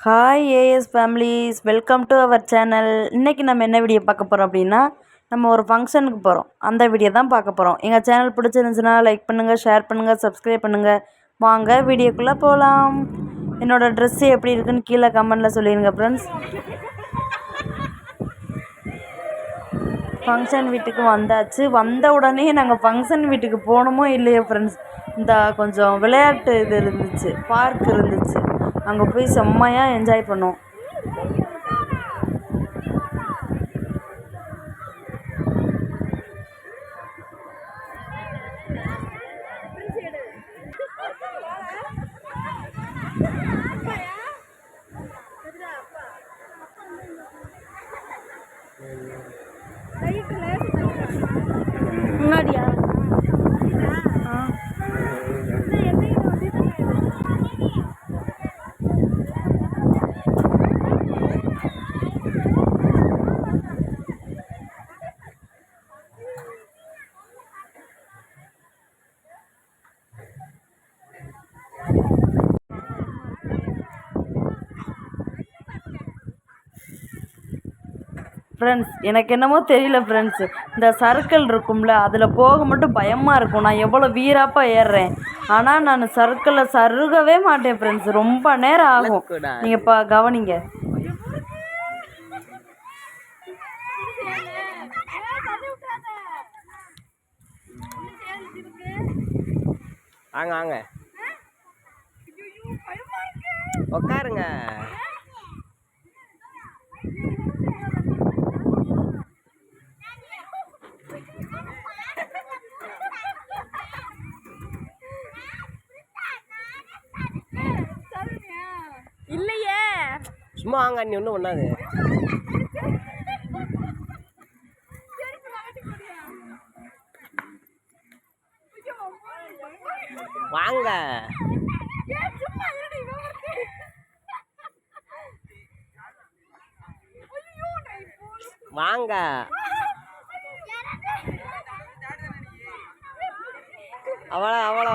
Hi AS families welcome to our channel இன்றைக்கி நம்ம என்ன வீடியோ பார்க்க போகிறோம் அப்படின்னா நம்ம ஒரு ஃபங்க்ஷனுக்கு போகிறோம் அந்த வீடியோ தான் பார்க்க போகிறோம் எங்கள் சேனல் பிடிச்சிருந்துச்சுன்னா லைக் பண்ணுங்கள் ஷேர் பண்ணுங்கள் சப்ஸ்கிரைப் பண்ணுங்கள் வாங்க வீடியோக்குள்ளே போகலாம் என்னோடய ட்ரெஸ்ஸு எப்படி இருக்குன்னு கீழே கமெண்டில் சொல்லிடுங்க ஃப்ரெண்ட்ஸ் ஃபங்க்ஷன் வீட்டுக்கு வந்தாச்சு. வந்த உடனே நாங்கள் ஃபங்க்ஷன் வீட்டுக்கு போகணுமோ இல்லையோ ஃப்ரெண்ட்ஸ் இந்த கொஞ்சம் விளையாட்டு இது இருந்துச்சு. பார்க் இருந்துச்சு. அங்கே போய் செம்மையாக என்ஜாய் பண்ணோம். ஃப்ரெண்ட்ஸ் எனக்கு என்னமோ தெரியல ஃப்ரெண்ட்ஸ் இந்த சர்க்கிள் இருக்கும்ல அதில் போக மட்டும் பயமாக இருக்கும். நான் எவ்வளோ வீராப்பாக ஏறுறேன். ஆனால் நான் சர்க்கிளில் சருகவே மாட்டேன் ஃப்ரெண்ட்ஸ் ரொம்ப நேரம் ஆகும். நீங்கள் இப்போ கவனிங்க. வாங்க வாங்க உட்காருங்க இல்லையே சும்மா வாங்க அண்ணி ஒன்றும் ஒன்றாது வாங்க. வாங்க. அவ்வளோ அவ்வளோ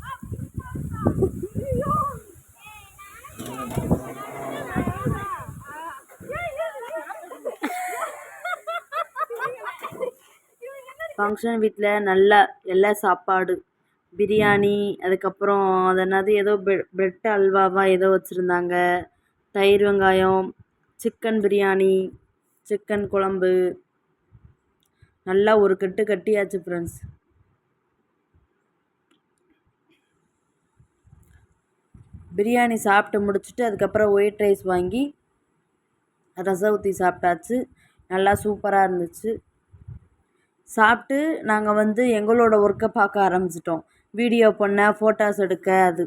ஃபங்க்ஷன் வீட்டில் நல்லா எல்லா சாப்பாடு பிரியாணி அதுக்கப்புறம் அது என்னது ஏதோ பிரெட் பிரெட் அல்வாவா ஏதோ வச்சுருந்தாங்க. தயிர் வெங்காயம் சிக்கன் பிரியாணி சிக்கன் குழம்பு. நல்லா ஒரு கட்டு கட்டியாச்சு ஃப்ரெண்ட்ஸ் பிரியாணி சாப்பிட்டு முடிச்சுட்டு அதுக்கப்புறம் ஒயிட் ரைஸ் வாங்கி ரசம் ஊற்றி சாப்பிட்டாச்சு. நல்லா சூப்பராக இருந்துச்சு. சாப்பிட்டு நாங்கள் வந்து எங்களோட ஒர்க்கை பார்க்க ஆரம்பிச்சிட்டோம். வீடியோ பண்ண ஃபோட்டோஸ் எடுக்க அது.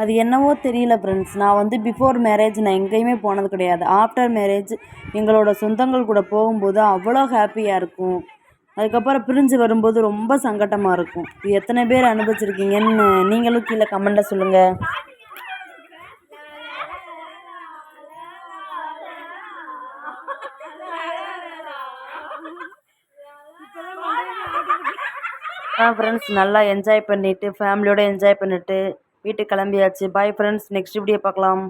அது என்னவோ தெரியல ஃப்ரெண்ட்ஸ் நான் வந்து பிஃபோர் மேரேஜ் நான் எங்கேயுமே போனது கிடையாது. ஆஃப்டர் மேரேஜ் எங்களோட சொந்தங்கள் கூட போகும்போது அவ்வளோ ஹாப்பியாக இருக்கும். அதுக்கப்புறம் பிரிஞ்சு வரும்போது ரொம்ப சங்கட்டமாக இருக்கும். இது எத்தனை பேர் அனுபவிச்சிருக்கீங்கன்னு நீங்களும் கீழே கமெண்ட்டில் சொல்லுங்கள் ஃப்ரெண்ட்ஸ் நல்லா என்ஜாய் பண்ணிவிட்டு ஃபேமிலியோடு என்ஜாய் பண்ணிவிட்டு வீட்டுக்கு கிளம்பியாச்சு. பாய் ஃப்ரெண்ட்ஸ் நெக்ஸ்ட் வீடியோ பார்க்கலாம்.